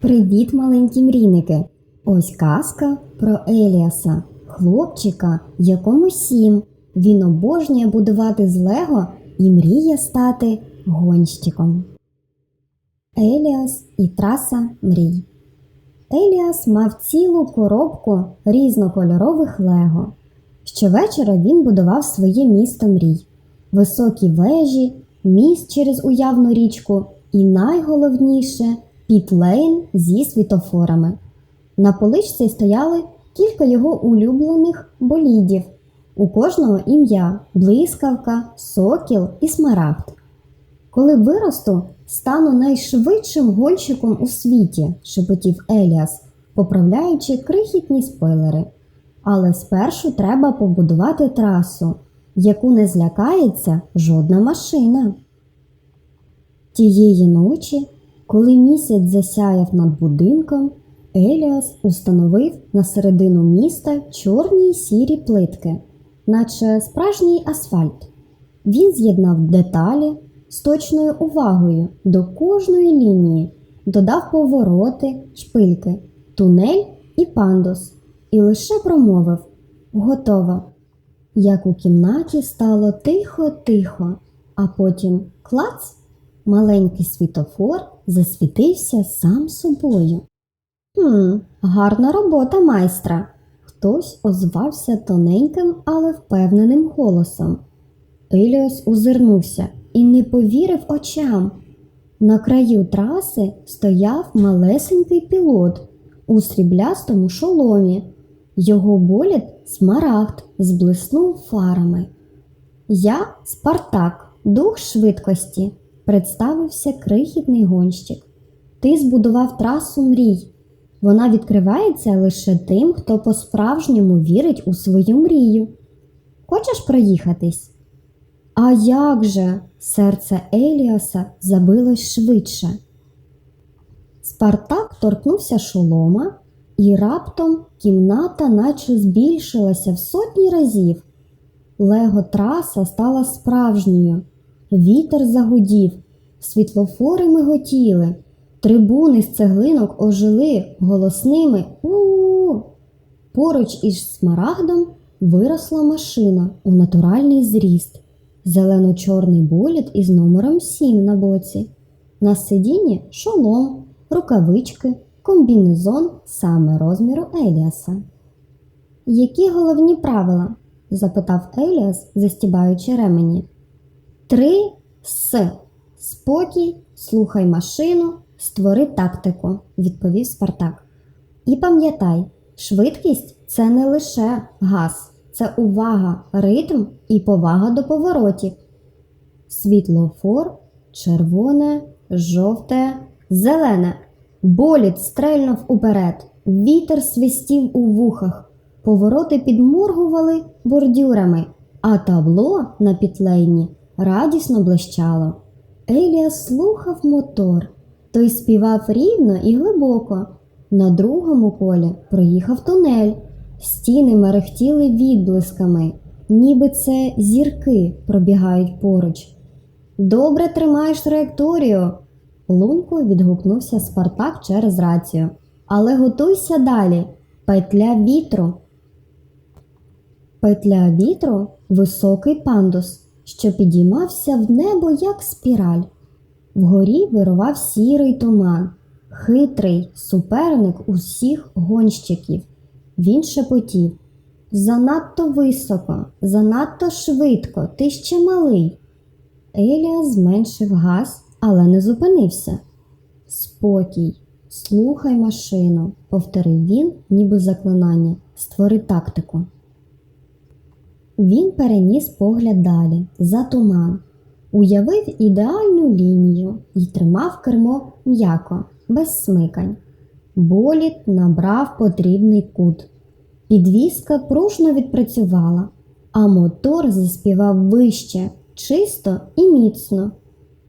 Привіт, маленькі мрійники! Ось казка про Еліаса, хлопчика, якому сім. Він обожнює будувати з Лего і мріє стати гонщиком. Еліас і траса мрій. Еліас мав цілу коробку різнокольорових лего. Щовечора він будував своє місто мрій, високі вежі, міст через уявну річку і найголовніше пітлейн зі світофорами. На поличці стояли кілька його улюблених болідів. У кожного ім'я блискавка, сокіл і смарагд. Коли виросту, стану найшвидшим гонщиком у світі, шепотів Еліас, поправляючи крихітні спойлери. Але спершу треба побудувати трасу, яку не злякається жодна машина. Тієї ночі, коли місяць засяяв над будинком, Еліас установив на середину міста чорні й сірі плитки, наче справжній асфальт. Він з'єднав деталі з точною увагою до кожної лінії, додав повороти, шпильки, тунель і пандус, і лише промовив Готово. Як у кімнаті стало тихо-тихо, а потім клац, маленький світофор засвітився сам собою. Хм, гарна робота майстра. Хтось озвався тоненьким, але впевненим голосом. Еліос озирнувся і не повірив очам. На краю траси стояв малесенький пілот у сріблястому шоломі. Його болід смарагд зблиснув фарами. Я Спартак, дух швидкості, представився крихітний гонщик. Ти збудував трасу мрій. Вона відкривається лише тим, хто по-справжньому вірить у свою мрію. Хочеш проїхатись? А як же? Серце Еліаса забилось швидше. Спартак торкнувся шолома, і раптом кімната наче збільшилася в сотні разів. Лего траса стала справжньою. Вітер загудів, світлофори миготіли, трибуни з цеглинок ожили голосними у-у-у. Поруч із смарагдом виросла машина у натуральний зріст, зелено-чорний болід із номером 7 на боці. На сидінні шолом, рукавички, комбінезон саме розміру Еліаса. Які головні правила? запитав Еліас, застібаючи ремені. Три с. Спокій, слухай машину, створи тактику, відповів Спартак. І пам'ятай, швидкість це не лише газ, це увага, ритм і повага до поворотів. Світлофор, червоне, жовте, зелене. Болід стрельнув уперед, вітер свистів у вухах, повороти підморгували бордюрами, а табло на пітлейні радісно блищало. Еліас слухав мотор. Той співав рівно і глибоко. На другому колі проїхав тунель. Стіни мерехтіли відблисками, ніби це зірки пробігають поруч. Добре тримаєш траєкторію. Лунко відгукнувся Спартак через рацію. Але готуйся далі. Петля вітру. Петля вітру високий пандус, що підіймався в небо, як спіраль. Вгорі вирував сірий туман, хитрий суперник усіх гонщиків. Він шепотів Занадто високо, занадто швидко, ти ще малий. Еліас зменшив газ, але не зупинився. Спокій, слухай машину, повторив він, ніби заклинання, створи тактику. Він переніс погляд далі, за туман, уявив ідеальну лінію і тримав кермо м'яко, без смикань. Болід набрав потрібний кут. Підвіска пружно відпрацювала, а мотор заспівав вище, чисто і міцно.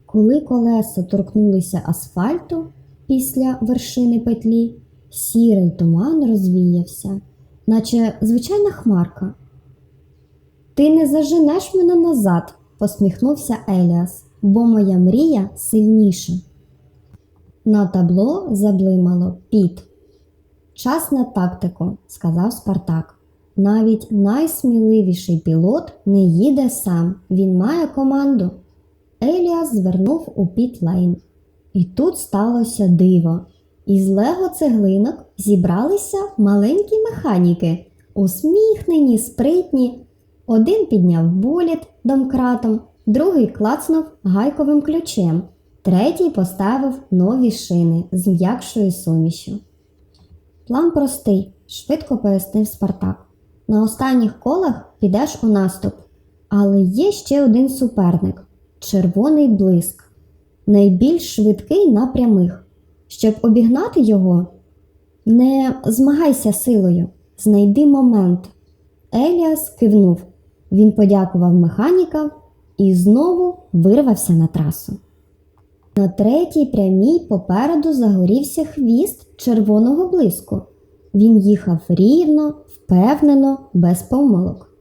Коли колеса торкнулися асфальту після вершини петлі, сірий туман розвіявся, наче звичайна хмарка. Ти не заженеш мене назад, посміхнувся Еліас, бо моя мрія сильніша. На табло заблимало піт. Час на тактику, сказав Спартак. Навіть найсміливіший пілот не їде сам, він має команду. Еліас звернув у піт-лейн. І тут сталося диво. Із лего цеглинок зібралися маленькі механіки, усміхнені, спритні. Один підняв боліт домкратом, другий клацнув гайковим ключем, третій поставив нові шини з м'якшою сумішю. План простий, швидко пояснив Спартак. На останніх колах підеш у наступ. Але є ще один суперник червоний блиск, найбільш швидкий на прямих. Щоб обігнати його, не змагайся силою, знайди момент. Еліас кивнув. Він подякував механікам і знову вирвався на трасу. На третій прямій попереду загорівся хвіст червоного блиску. Він їхав рівно, впевнено, без помилок.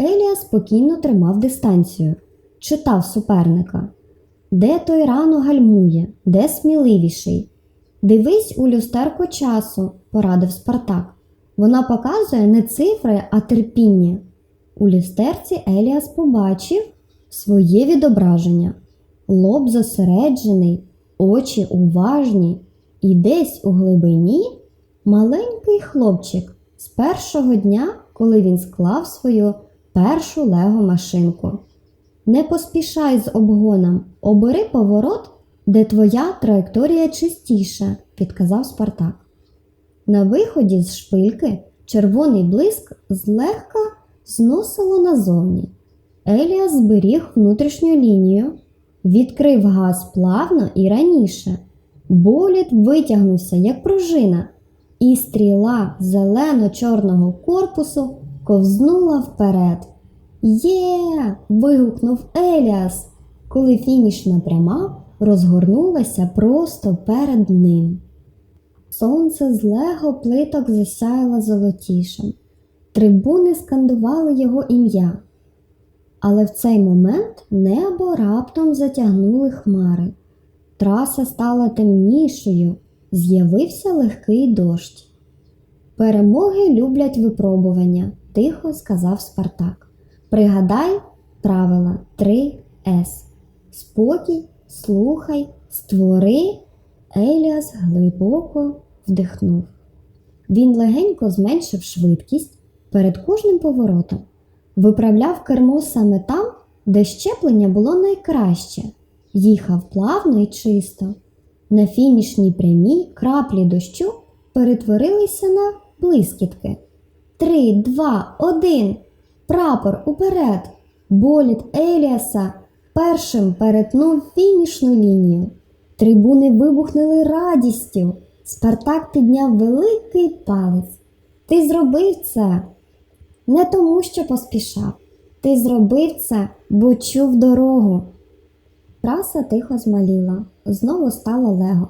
Елія спокійно тримав дистанцію, читав суперника. Де той рано гальмує, де сміливіший? Дивись у люстерку часу, порадив Спартак. Вона показує не цифри, а терпіння. У люстерці Еліас побачив своє відображення. Лоб зосереджений, очі уважні, і десь у глибині маленький хлопчик з першого дня, коли він склав свою першу лего машинку. Не поспішай з обгоном, обери поворот, де твоя траєкторія чистіша, підказав Спартак. На виході з шпильки червоний блиск злегка зносило назовні. Еліас зберіг внутрішню лінію, відкрив газ плавно і раніше. Боліт витягнувся, як пружина, і стріла зелено-чорного корпусу ковзнула вперед. Є. вигукнув Еліас, коли фінішна пряма розгорнулася просто перед ним. Сонце з лего плиток засяяло золотішим. Трибуни скандували його ім'я. Але в цей момент небо раптом затягнули хмари. Траса стала темнішою, з'явився легкий дощ. Перемоги люблять випробування, тихо сказав Спартак. Пригадай правила 3С. Спокій, слухай, створи. Еліас глибоко вдихнув. Він легенько зменшив швидкість перед кожним поворотом, виправляв кермо саме там, де щеплення було найкраще, їхав плавно і чисто. На фінішній прямій краплі дощу перетворилися на блискітки. Три, два, один. Прапор уперед. Боліт Еліаса першим перетнув фінішну лінію. Трибуни вибухнули радістю. Спартак підняв великий палець. Ти зробив це не тому, що поспішав. Ти зробив це, бо чув дорогу. Траса тихо змаліла, знову стало лего.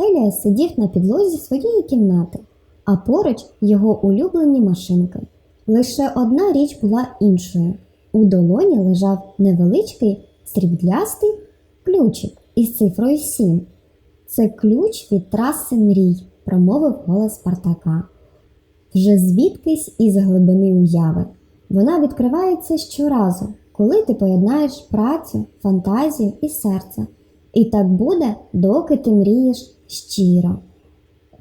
Елія сидів на підлозі своєї кімнати, а поруч його улюблені машинки. Лише одна річ була іншою. У долоні лежав невеличкий сріблястий ключик із цифрою 7. Це ключ від траси мрій, промовив голос Спартака. Вже звідкись із глибини уяви. Вона відкривається щоразу, коли ти поєднаєш працю, фантазію і серце. І так буде, доки ти мрієш щиро.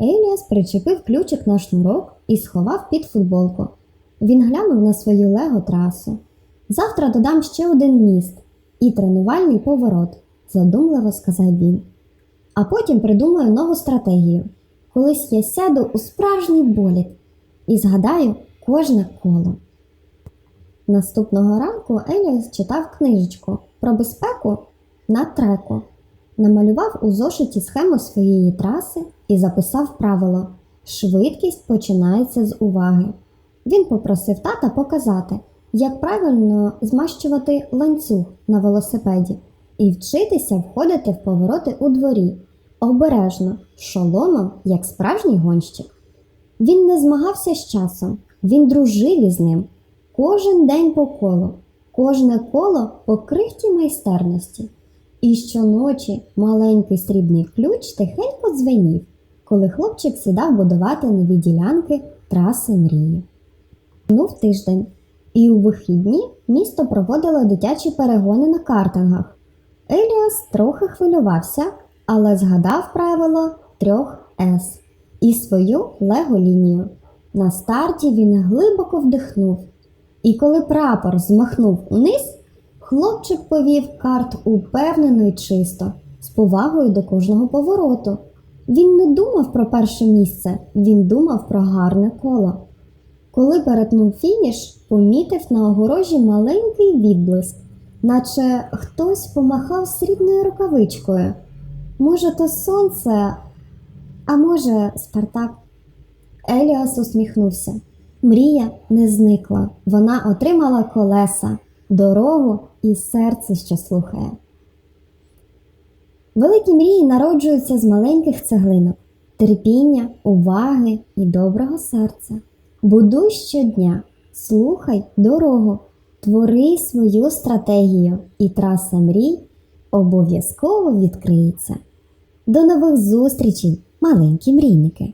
Еліас причепив ключик на шнурок і сховав під футболку. Він глянув на свою лего трасу. Завтра додам ще один міст і тренувальний поворот, задумливо сказав він. А потім придумаю нову стратегію. Колись я сяду у справжній боліт і згадаю кожне коло. Наступного ранку Еліас читав книжечку про безпеку на треку, намалював у зошиті схему своєї траси і записав правило Швидкість починається з уваги. Він попросив тата показати, як правильно змащувати ланцюг на велосипеді і вчитися входити в повороти у дворі, обережно, шоломом, як справжній гонщик. Він не змагався з часом, він дружив із ним. Кожен день по колу, кожне коло по крихтій майстерності. І щоночі маленький срібний ключ тихенько дзвенів, коли хлопчик сідав будувати нові ділянки траси мрії. Минув тиждень, і у вихідні місто проводило дитячі перегони на картингах. Еліас трохи хвилювався, але згадав правило трьох С і свою лего-лінію. На старті він глибоко вдихнув, і коли прапор змахнув униз, хлопчик повів карт упевнено й чисто, з повагою до кожного повороту. Він не думав про перше місце, він думав про гарне коло. Коли перетнув фініш, помітив на огорожі маленький відблиск, наче хтось помахав срібною рукавичкою. Може, то сонце, а може, Спартак. Еліас усміхнувся. Мрія не зникла, вона отримала колеса, дорогу і серце, що слухає. Великі мрії народжуються з маленьких цеглинок, терпіння, уваги і доброго серця. Будуй щодня, слухай дорогу, твори свою стратегію, і траса мрій обов'язково відкриється. До нових зустрічей, маленькі мрійники!